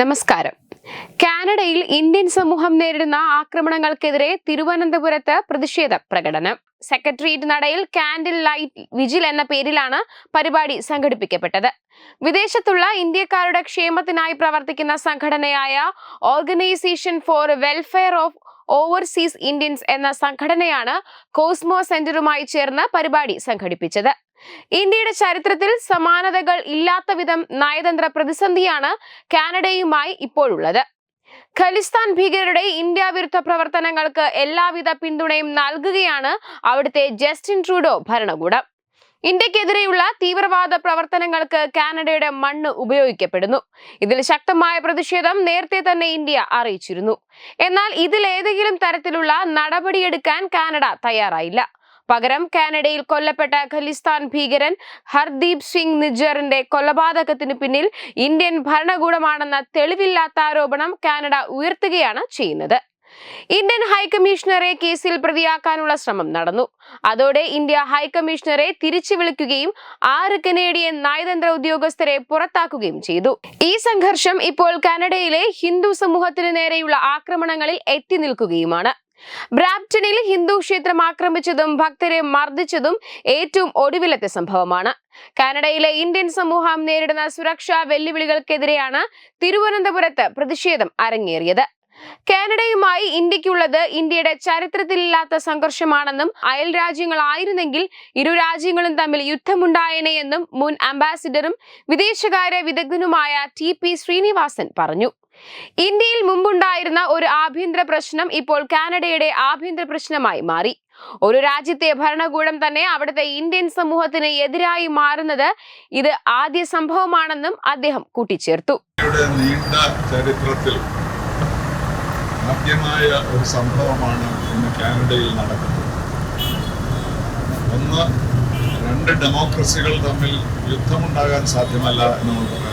നമസ്കാരം. കാനഡയിൽ ഇന്ത്യൻ സമൂഹം നേരിടുന്ന ആക്രമണങ്ങൾക്കെതിരെ തിരുവനന്തപുരത്ത് പ്രതിഷേധ പ്രകടനം. സെക്രട്ടേറിയറ്റ് നടയിൽ കാൻഡിൽ ലൈറ്റ് വിജിൽ എന്ന പേരിലാണ് പരിപാടി സംഘടിപ്പിക്കപ്പെട്ടത്. വിദേശത്തുള്ള ഇന്ത്യക്കാരുടെ ക്ഷേമത്തിനായി പ്രവർത്തിക്കുന്ന സംഘടനയായ organisation for welfare of overseas Indians എന്ന സംഘടനയാണ് കോസ്മോ സെന്ററുമായി ചേർന്ന് പരിപാടി സംഘടിപ്പിച്ചത്. ഇന്ത്യയുടെ ചരിത്രത്തിൽ സമാനതകൾ ഇല്ലാത്ത വിധം നയതന്ത്ര പ്രതിസന്ധിയാണ് കാനഡയുമായി ഇപ്പോഴുള്ളത്. ഖലിസ്ഥാൻ ഭീകരരുടെ ഇന്ത്യ വിരുദ്ധ പ്രവർത്തനങ്ങൾക്ക് എല്ലാവിധ പിന്തുണയും നൽകുകയാണ് അവിടുത്തെ ജസ്റ്റിൻ ട്രൂഡോ ഭരണകൂടം. ഇന്ത്യക്കെതിരെയുള്ള തീവ്രവാദ പ്രവർത്തനങ്ങൾക്ക് കാനഡയുടെ മണ്ണ് ഉപയോഗിക്കപ്പെടുന്നു. ഇതിൽ ശക്തമായ പ്രതിഷേധം നേരത്തെ തന്നെ ഇന്ത്യ അറിയിച്ചിരുന്നു. എന്നാൽ ഇതിലേതെങ്കിലും തരത്തിലുള്ള നടപടിയെടുക്കാൻ കാനഡ തയ്യാറായില്ല. പകരം കാനഡയിൽ കൊല്ലപ്പെട്ട ഖലിസ്ഥാൻ ഭീകരൻ ഹർദീപ് സിംഗ് നിജറിന്റെ കൊലപാതകത്തിന് പിന്നിൽ ഇന്ത്യൻ ഭരണകൂടമാണെന്ന തെളിവില്ലാത്ത ആരോപണം കാനഡ ഉയർത്തുകയാണ് ചെയ്യുന്നത്. ഇന്ത്യൻ ഹൈക്കമ്മീഷണറെ കേസിൽ പ്രതിയാക്കാനുള്ള ശ്രമം നടന്നു. അതോടെ ഇന്ത്യ ഹൈക്കമ്മീഷണറെ തിരിച്ചു വിളിക്കുകയും ആറ് കനേഡിയൻ നയതന്ത്ര ഉദ്യോഗസ്ഥരെ പുറത്താക്കുകയും ചെയ്തു. ഈ സംഘർഷം ഇപ്പോൾ കാനഡയിലെ ഹിന്ദു സമൂഹത്തിന് നേരെയുള്ള ആക്രമണങ്ങളിൽ എത്തി നിൽക്കുകയുമാണ്. ബ്രാപ്റ്റണിൽ ഹിന്ദു ക്ഷേത്രം ആക്രമിച്ചതും ഭക്തരെ മർദ്ദിച്ചതും ഏറ്റവും ഒടുവിലത്തെ സംഭവമാണ്. കാനഡയിലെ ഇന്ത്യൻ സമൂഹം നേരിടുന്ന സുരക്ഷാ വെല്ലുവിളികൾക്കെതിരെയാണ് തിരുവനന്തപുരത്ത് പ്രതിഷേധം അരങ്ങേറിയത്. കാനഡയുമായി ഇന്ത്യക്കുള്ളത് ഇന്ത്യയുടെ ചരിത്രത്തിലില്ലാത്ത സംഘർഷമാണെന്നും അയൽ രാജ്യങ്ങളായിരുന്നെങ്കിൽ ഇരു രാജ്യങ്ങളും തമ്മിൽ യുദ്ധമുണ്ടായേനെ എന്നും മുൻ അംബാസിഡറും വിദേശകാര്യ വിദഗ്ധനുമായ ടി പി ശ്രീനിവാസൻ പറഞ്ഞു. ഇന്ത്യയിൽ മുമ്പുണ്ടായിരുന്ന ഒരു ആഭ്യന്തര പ്രശ്നം ഇപ്പോൾ കാനഡയുടെ ആഭ്യന്തര പ്രശ്നമായി മാറി. ഒരു രാജ്യത്തെ ഭരണകൂടം തന്നെ അവിടുത്തെ ഇന്ത്യൻ സമൂഹത്തിന് എതിരായി മാറുന്നത് ഇത് ആദ്യ സംഭവമാണെന്നും അദ്ദേഹം കൂട്ടിച്ചേർത്തു. ആദ്യമായ ഒരു സംഭവമാണ് ഇന്ന് കാനഡയിൽ നടക്കുന്നത്. ഒന്ന് രണ്ട് ഡെമോക്രസികൾ തമ്മിൽ യുദ്ധമുണ്ടാകാൻ സാധ്യമല്ല എന്ന് നമ്മൾ പറയാം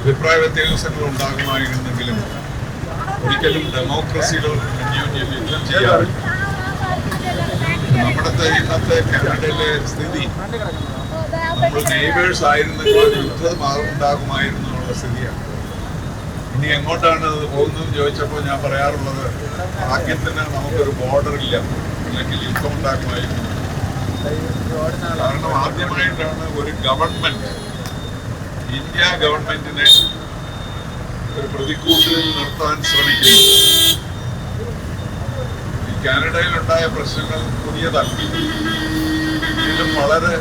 അഭിപ്രായ വ്യത്യാസങ്ങൾ ഉണ്ടാകുമായിരുന്നെങ്കിലും ഒരിക്കലും ഡെമോക്രസികൾ നമ്മുടെ ഇന്നത്തെ കാനഡയിലെ സ്ഥിതി നമ്മൾ നെയ്ബേഴ്സ് ആയിരുന്നെങ്കിൽ യുദ്ധം ഉണ്ടാകുമായിരുന്നു എന്നുള്ള സ്ഥിതിയാണ്. ഇനി എങ്ങോട്ടാണ് അത് പോകുന്നതെന്ന് ചോദിച്ചപ്പോൾ ഞാൻ പറയാറുള്ളത് ഭാഗ്യത്തിന് നമുക്കൊരു ബോർഡർ ഇല്ല. അല്ലെങ്കിൽ യുദ്ധം ഉണ്ടാക്കുമായിരുന്നു കാരണം ആദ്യമായിട്ടാണ് ഒരു ഗവൺമെന്റ് ഇന്ത്യ ഗവൺമെന്റിനെ ഒരു പ്രതിക്കൂട്ടിൽ നിർത്താൻ ശ്രമിക്കുന്നത്. ഈ കാനഡയിലുണ്ടായ പ്രശ്നങ്ങൾ പുതിയതല്ല. ഇതിലും വളരെ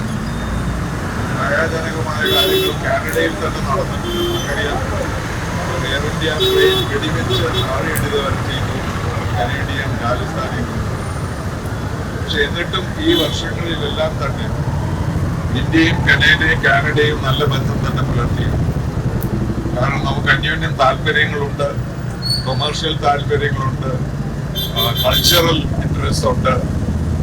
ഭയാജനകമായ കാര്യങ്ങൾ കാനഡയിൽ തന്നെ നടന്നിട്ടുണ്ട്. നമുക്കറിയാം. കനേഡിയൻ പക്ഷെ എന്നിട്ടും ഈ വർഷങ്ങളിലെല്ലാം തന്നെ ഇന്ത്യയും കനേഡയും കാനഡയും നല്ല ബന്ധം തന്നെ പുലർത്തിയിരുന്നു കാരണം നമുക്ക് അന്യോന്യം താല്പര്യങ്ങളുണ്ട് കൊമേഴ്ഷ്യൽ താല്പര്യങ്ങളുണ്ട് കൾച്ചറൽ ഇൻട്രസ്റ്റ് ഉണ്ട്.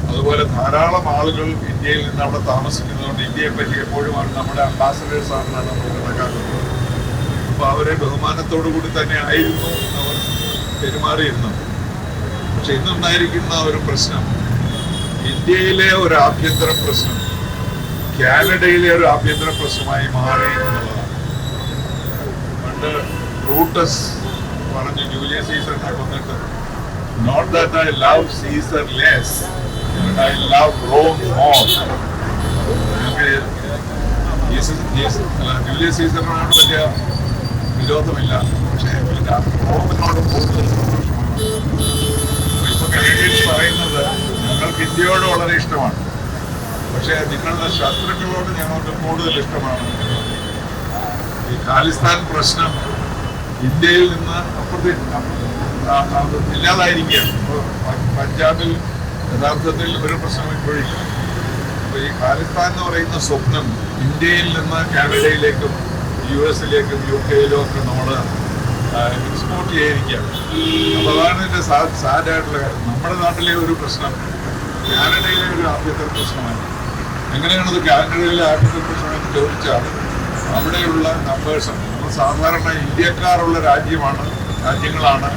അതുപോലെ ധാരാളം ആളുകൾ ഇന്ത്യയിൽ നിന്ന് അവിടെ താമസിക്കുന്നതുകൊണ്ട് ഇന്ത്യയെ പറ്റി എപ്പോഴും നമ്മുടെ അംബാസഡേഴ്സ് ആണെന്നാണ് നമ്മൾ കണക്കാക്കുന്നത്. അവരെ ബഹുമാനത്തോടു കൂടി തന്നെ ആയിരുന്നു അവർ പെരുമാറിയിരുന്നത്. പക്ഷെ ഇന്നുണ്ടായിരിക്കുന്ന ഒരു പ്രശ്നം ഇന്ത്യയിലെ ഒരു ആഭ്യന്തര പ്രശ്നം കാനഡയിലെ ഒരു ആഭ്യന്തര പ്രശ്നമായി മാറി എന്നുള്ളതാണ്. പണ്ട് റൂട്ടസ് പറഞ്ഞു ജൂലിയസ് സീസറിനെ വന്നിട്ട് not that I love Caesar less I love Rome more Julius സീസറിനോട് വലിയ വിരോധമില്ല. പക്ഷേ പിന്നെ റോമിനോട് കൂടുതൽ സന്തോഷമാണ്. ഇപ്പൊ കനേഡിയൻസ് പറയുന്നത് ഞങ്ങൾക്ക് ഇന്ത്യയോട് വളരെ ഇഷ്ടമാണ്. പക്ഷേ നിങ്ങളുടെ ശത്രുക്കളോട് ഞങ്ങൾക്ക് കൂടുതൽ ഇഷ്ടമാണ്. ഈ ഖാലിസ്ഥാൻ പ്രശ്നം ഇന്ത്യയിൽ നിന്ന് അപ്പുറത്തെ ആ, അത് ഇല്ലാതായിരിക്കുകയാണ്. പഞ്ചാബിൽ യഥാർത്ഥത്തിൽ ഒരു പ്രശ്നം ഇപ്പോഴില്ല. അപ്പൊ ഈ ഖാലിസ്ഥാൻ എന്ന് പറയുന്ന സ്വപ്നം ഇന്ത്യയിൽ നിന്ന് കാനഡയിലേക്കും യു എസിലേക്കും യു കെയിലും ഒക്കെ നമ്മൾ എക്സ്പോർട്ട് ചെയ്തിരിക്കുകയാണ്. അപ്പൊ അതാണ് സാഡ് സാഡായിട്ടുള്ള കാര്യം. നമ്മുടെ നാട്ടിലെ ഒരു പ്രശ്നം കാനഡയിലെ ഒരു ആഭ്യന്തര പ്രശ്നമാണ്. എങ്ങനെയാണത് കാനഡയിലെ ആഭ്യന്തര പ്രശ്നം എന്ന് ചോദിച്ചാൽ അവിടെയുള്ള നമ്പേഴ്സ് നമ്മൾ സാധാരണ ഇന്ത്യക്കാരുള്ള രാജ്യമാണ് രാജ്യങ്ങളാണ്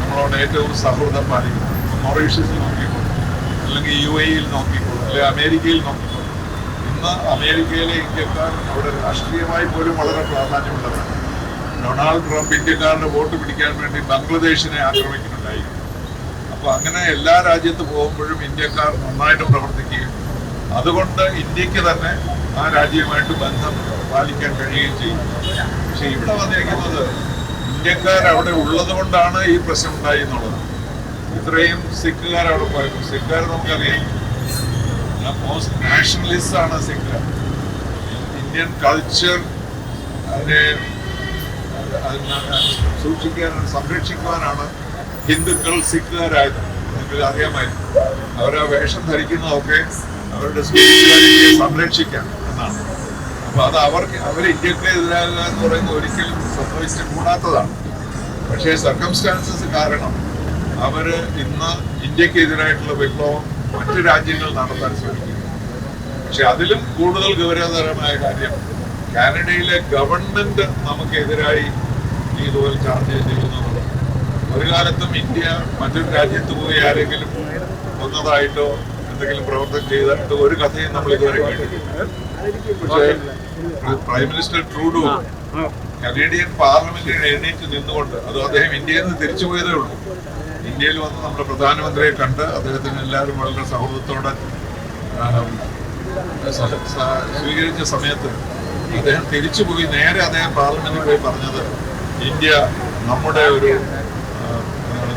നമ്മളോട് ഏറ്റവും സൗഹൃദം പാലിക്കുന്നത്. മൊറീഷ്യസിൽ നോക്കിക്കോളൂ അല്ലെങ്കിൽ യു എയിൽ നോക്കിക്കോളൂ അല്ലെങ്കിൽ അമേരിക്കയിൽ നോക്കിക്കോളൂ. ഇന്ന് അമേരിക്കയിലെ ഇന്ത്യക്കാർ അവിടെ രാഷ്ട്രീയമായി പോലും വളരെ പ്രാധാന്യമുള്ളതാണ് ഡൊണാൾഡ് ട്രംപ് ഇന്ത്യക്കാരുടെ വോട്ട് പിടിക്കാൻ വേണ്ടി ബംഗ്ലാദേശിനെ ആക്രമിക്കുന്നുണ്ടായി. അപ്പൊ അങ്ങനെ എല്ലാ രാജ്യത്ത് പോകുമ്പോഴും ഇന്ത്യക്കാർ നന്നായിട്ട് പ്രവർത്തിക്കുകയും അതുകൊണ്ട് ഇന്ത്യയ്ക്ക് തന്നെ ആ രാജ്യവുമായിട്ട് ബന്ധം പാലിക്കാൻ കഴിയുകയും ചെയ്യും. പക്ഷെ ഇവിടെ വന്നിരിക്കുന്നത് ഇന്ത്യക്കാർ അവിടെ ഉള്ളത് കൊണ്ടാണ് ഈ പ്രശ്നം ഉണ്ടായി എന്നുള്ളത്. ഇത്രയും സിഖുകാർ അവിടെ പോയപ്പോൾ സിഖുകാർ നമുക്കറിയാം. മോസ്റ്റ് നാഷണലിസ്റ്റ് ആണ് സിംഗർ ഇന്ത്യൻ കൾച്ചർ അതിനെ സൂക്ഷിക്കാനാണ് സംരക്ഷിക്കുവാനാണ് ഹിന്ദുക്കൾ സിഖുകാരായത്. നിങ്ങൾക്ക് അറിയാമായിരുന്നു അവർ ആ വേഷം ധരിക്കുന്നതൊക്കെ അവരുടെ സംരക്ഷിക്കാൻ എന്നാണ്. അപ്പൊ അത് അവർക്ക് അവർ ഇന്ത്യയ്ക്ക് എതിരാകുക എന്ന് പറയുന്നത് ഒരിക്കലും സംഭവിച്ചു കൂടാത്തതാണ്. പക്ഷേ സർക്കംസ്റ്റാൻസസ് കാരണം അവർ ഇന്ന് ഇന്ത്യയ്ക്ക് എതിരായിട്ടുള്ള വിപ്ലവം മറ്റു രാജ്യങ്ങൾ നടത്താൻ ശ്രമിക്കുന്നു. പക്ഷെ അതിലും കൂടുതൽ ഗൗരവതരമായ കാര്യം കാനഡയിലെ ഗവൺമെന്റ് നമുക്കെതിരായി ഈ ഇതുപോലെ ചാർജ് ചെയ്യുന്നതാണ് ഒരു കാലത്തും ഇന്ത്യ മറ്റൊരു രാജ്യത്ത് പോയി ആരെങ്കിലും വന്നതായിട്ടോ എന്തെങ്കിലും പ്രവർത്തനം ചെയ്തായിട്ടോ ഒരു കഥയും നമ്മൾ ഇതുവരെ കേട്ടിട്ടില്ല. പക്ഷേ പ്രൈം മിനിസ്റ്റർ ട്രൂഡോ കനേഡിയൻ പാർലമെന്റിൽ എഴുന്നേറ്റ് നിന്നുകൊണ്ട് അത് അദ്ദേഹം ഇന്ത്യയിൽ നിന്ന് തിരിച്ചു പോയതേ ഉള്ളൂ. ഇന്ത്യയിൽ വന്ന് നമ്മുടെ പ്രധാനമന്ത്രിയെ കണ്ട് അദ്ദേഹത്തിന് എല്ലാവരും വളരെ സൗഹൃദത്തോടെ സ്വീകരിച്ച സമയത്ത് അദ്ദേഹം തിരിച്ചു പോയി. നേരെ അദ്ദേഹം പാർലമെന്റിൽ പോയി പറഞ്ഞത് ഇന്ത്യ നമ്മുടെ ഒരു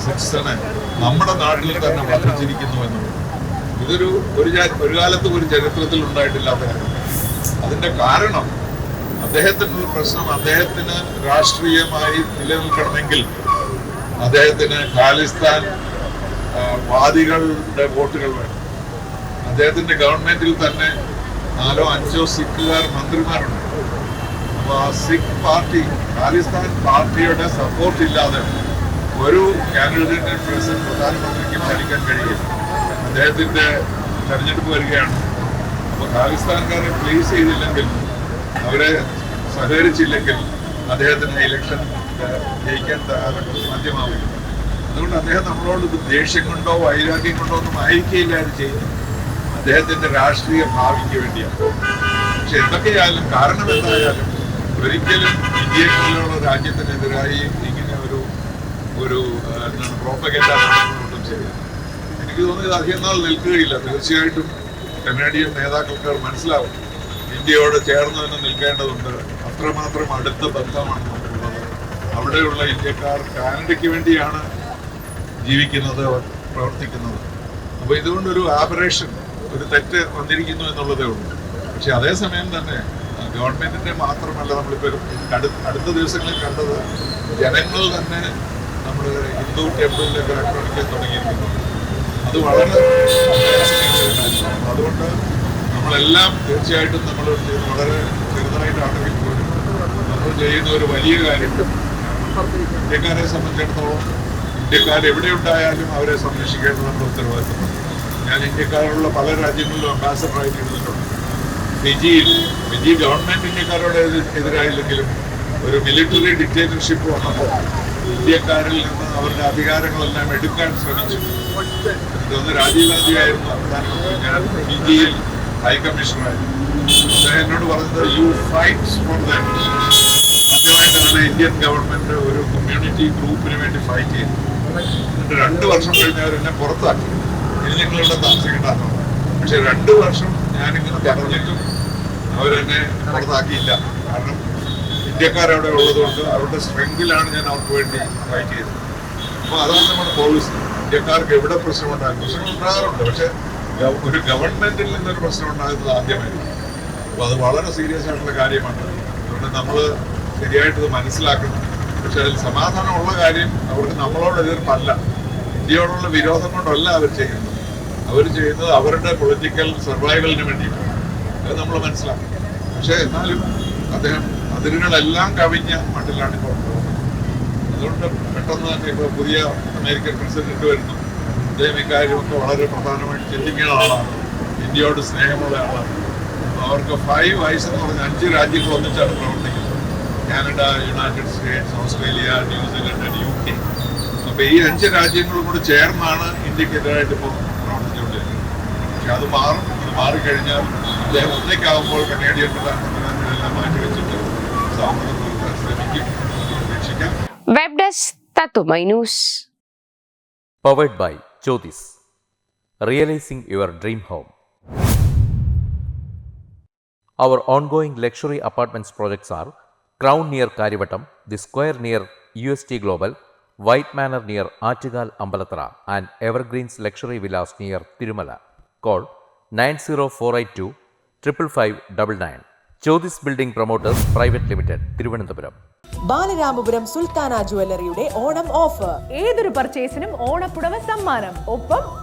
സിറ്റിസനെ നമ്മുടെ നാട്ടിൽ തന്നെ വർദ്ധിച്ചിരിക്കുന്നു എന്നുള്ളത്. ഇതൊരു ഒരു ഒരു കാലത്തും ഒരു ചരിത്രത്തിൽ ഉണ്ടായിട്ടില്ലാത്ത കാര്യം. അതിന്റെ കാരണം അദ്ദേഹത്തിനുള്ള പ്രശ്നം അദ്ദേഹത്തിന് രാഷ്ട്രീയമായി നിലനിൽക്കണമെങ്കിൽ അദ്ദേഹത്തിന് ഖാലിസ്ഥാൻ വാദികളുടെ വോട്ടുകൾ വേണം. അദ്ദേഹത്തിന്റെ ഗവൺമെന്റിൽ തന്നെ നാലോ അഞ്ചോ സിഖുകാർ മന്ത്രിമാരുണ്ട്. അപ്പൊ ആ സിഖ് പാർട്ടി ഖാലിസ്ഥാൻ പാർട്ടിയുടെ സപ്പോർട്ട് ഇല്ലാതെ ഒരു കാൻഡിഡേറ്റിന് പ്രസിഡന്റ് പ്രധാനമന്ത്രിക്ക് ഭരിക്കാൻ കഴിയില്ല. അദ്ദേഹത്തിന്റെ തെരഞ്ഞെടുപ്പ് വരികയാണ്. അപ്പൊ ഖാലിസ്ഥാൻകാരെ പ്ലേസ് ചെയ്തില്ലെങ്കിൽ അവരെ സഹകരിച്ചില്ലെങ്കിൽ അദ്ദേഹത്തിന് ഇലക്ഷൻ ജയിക്കാൻ സാധ്യമാവില്ല അതുകൊണ്ട് അദ്ദേഹം നമ്മളോട് ദേഷ്യം കൊണ്ടോ വൈരാഗ്യം കൊണ്ടോ ഒന്നും ആയിരിക്കില്ല അത് ചെയ്യുന്നത് അദ്ദേഹത്തിന്റെ രാഷ്ട്രീയ ഭാവിക്ക് വേണ്ടിയാണ്. പക്ഷെ എന്തൊക്കെയായാലും കാരണം എന്തായാലും ഒരിക്കലും ഇന്ത്യയെ പോലെയുള്ള രാജ്യത്തിനെതിരായി ഇങ്ങനെ ഒരു ഒരു ആ, എന്താണ് പ്രോപ്പഗൻഡ നടത്തുന്നതും ശരിയാണ് എനിക്ക് തോന്നുന്നത് അധികം നാൾ നിൽക്കുകയില്ല. തീർച്ചയായിട്ടും കനേഡിയൻ നേതാക്കൾക്ക് മനസ്സിലാവും. ഇന്ത്യയോട് ചേർന്ന് തന്നെ നിൽക്കേണ്ടതുണ്ട്. അത്രമാത്രം അടുത്ത ബന്ധമാണ് നമുക്കുള്ളത്. അവിടെയുള്ള ഇന്ത്യക്കാർ കാനഡയ്ക്ക് വേണ്ടിയാണ് ജീവിക്കുന്നത് പ്രവർത്തിക്കുന്നത്. അപ്പോൾ ഇതുകൊണ്ടൊരു ആപറേഷൻ ഒരു തെറ്റ് വന്നിരിക്കുന്നു എന്നുള്ളതേ ഉള്ളൂ. പക്ഷെ അതേസമയം തന്നെ ഗവൺമെന്റിന്റെ മാത്രമല്ല നമ്മളിപ്പോൾ അടു- അടുത്ത ദിവസങ്ങളിൽ കണ്ടത് ജനങ്ങൾ തന്നെ നമ്മൾ ഹിന്ദു ടെമ്പിളിലൊക്കെ ആക്രമിക്കാൻ തുടങ്ങിയിരിക്കുന്നു. അത് വളരെ. അതുകൊണ്ട് നമ്മളെല്ലാം തീർച്ചയായിട്ടും നമ്മൾ വളരെ ചെറുതായിട്ടാണെങ്കിൽ പോലും നമ്മൾ ചെയ്യുന്ന ഒരു വലിയ കാര്യം ഇന്ത്യക്കാരെ സംബന്ധിച്ചിടത്തോളം ഇന്ത്യക്കാർ എവിടെ ഉണ്ടായാലും അവരെ സംരക്ഷിക്കേണ്ടത് നമ്മുടെ ഉത്തരവാദിത്തം ഞാൻ ഇന്ത്യക്കാരുള്ള പല രാജ്യങ്ങളിലും അംബാസഡറായി ചെയ്തിട്ടുണ്ട് ഫിജിയിൽ ഫിജി ഗവൺമെന്റ് ഇന്ത്യക്കാരോട് എതി- എതിരായില്ലെങ്കിലും ഒരു മിലിറ്ററി ഡിക്റ്റേറ്റർഷിപ്പ് വന്നപ്പോൾ ഇന്ത്യക്കാരിൽ നിന്ന് അവരുടെ അധികാരങ്ങളെല്ലാം എടുക്കാൻ ശ്രമിച്ചു. ഇതൊന്ന് രാജീവ് ഗാന്ധി ആയിരുന്നു പ്രധാനമന്ത്രി ഞാൻ ഫിജിയിൽ ഹൈക്കമ്മീഷണറായിരുന്നു അദ്ദേഹം എന്നോട് പറഞ്ഞത് you fights for them Indian government ഒരു കമ്മ്യൂണിറ്റി ഗ്രൂപ്പിന് വേണ്ടി ഫൈറ്റ് ചെയ്തു. എന്നിട്ട് രണ്ട് വർഷം കഴിഞ്ഞ് എന്നെ പുറത്താക്കി. ഇനി നിങ്ങളിവിടെ താമസിക്കേണ്ടതാണ് പക്ഷെ രണ്ടു വർഷം ഞാനിങ്ങനെ പറഞ്ഞിട്ടും അവരെന്നെ പുറത്താക്കിയില്ല. കാരണം ഇന്ത്യക്കാരവിടെ ഉള്ളതുകൊണ്ട് അവരുടെ സ്ട്രെങ്കിലാണ് ഞാൻ അവർക്ക് വേണ്ടി ഫൈറ്റ് ചെയ്തത്. അപ്പോൾ അതാണ് നമ്മുടെ പോളിസി ഇന്ത്യക്കാർക്ക് എവിടെ പ്രശ്നം ഉണ്ടാകും പ്രശ്നങ്ങൾ ഉണ്ടാകാറുണ്ട്. പക്ഷെ ഒരു ഗവൺമെന്റിൽ നിന്നൊരു പ്രശ്നം ഉണ്ടാകുന്നത് ആദ്യമായിരിക്കും അപ്പോൾ അത് വളരെ സീരിയസ് ആയിട്ടുള്ള കാര്യമാണ്. അതുകൊണ്ട് നമ്മൾ ശരിയായിട്ട് ഇത് മനസ്സിലാക്കണം. പക്ഷെ അതിൽ സമാധാനമുള്ള കാര്യം അവർക്ക് നമ്മളോട് എതിർപ്പല്ല. ഇന്ത്യയോടുള്ള വിരോധം കൊണ്ടല്ല അവർ ചെയ്യുന്നത്. അവർ ചെയ്യുന്നത് അവരുടെ പൊളിറ്റിക്കൽ സർവൈവലിന് വേണ്ടിയിട്ടാണ്. അത് നമ്മൾ മനസ്സിലാക്കണം. പക്ഷേ എന്നാലും അദ്ദേഹം അതിരുകളെല്ലാം കവിഞ്ഞ മട്ടിലാണ് ഇപ്പോൾ അതുകൊണ്ട് പെട്ടെന്ന് തന്നെ ഇപ്പോൾ പുതിയ അമേരിക്കൻ പ്രസിഡന്റ് വരുന്നു. അദ്ദേഹം ഇക്കാര്യമൊക്കെ വളരെ പ്രധാനമായിട്ട് ചിന്തിക്കുന്ന ആളാണ്. ഇന്ത്യയോട് സ്നേഹമുള്ള ആളാണ്. അവർക്ക് ഫൈവ് വയസ്സ് എന്ന് പറഞ്ഞ അഞ്ച് രാജ്യങ്ങൾ ഒന്നിച്ചാണ് പ്രവർത്തിക്കുന്നത്. Canada United States Australia New Zealand U K. അപ്പോൾ ഈ അഞ്ച് രാജ്യങ്ങളും കൂടെ ചേർന്നാണ് ഇന്ത്യക്കെതിരായിട്ട് ഇപ്പോൾ പ്രവർത്തിച്ചുകൊണ്ടിരിക്കുന്നത്. പക്ഷെ അത് മാറും അത് മാറിക്കഴിഞ്ഞാൽ അദ്ദേഹം ഒന്നേക്കാവുമ്പോൾ കനേഡിയൻ പ്രധാനമന്ത്രി എല്ലാം മാറ്റിവെച്ചിട്ട് സൗഹൃദം പുലർത്താൻ ശ്രമിക്കും. ഡെസ്ക് തത്തുമൈ news powered by Jyothis realising your dream home. Our ongoing luxury apartments projects are Crown near Karivatam, The Square near UST Global, White Manor near Achigal Ambalatra, and Evergreens Luxury Villas near Tirumala. Call 90482 55599. Jyotis Building Promoters Private Limited, Thiruvananthapuram. Balaramapuram Sultana ജുവല്ലറിയുടെ Onam offer ഏതൊരു പർച്ചേസിനും ഓണപ്പുടവ സമ്മാനം ഒപ്പം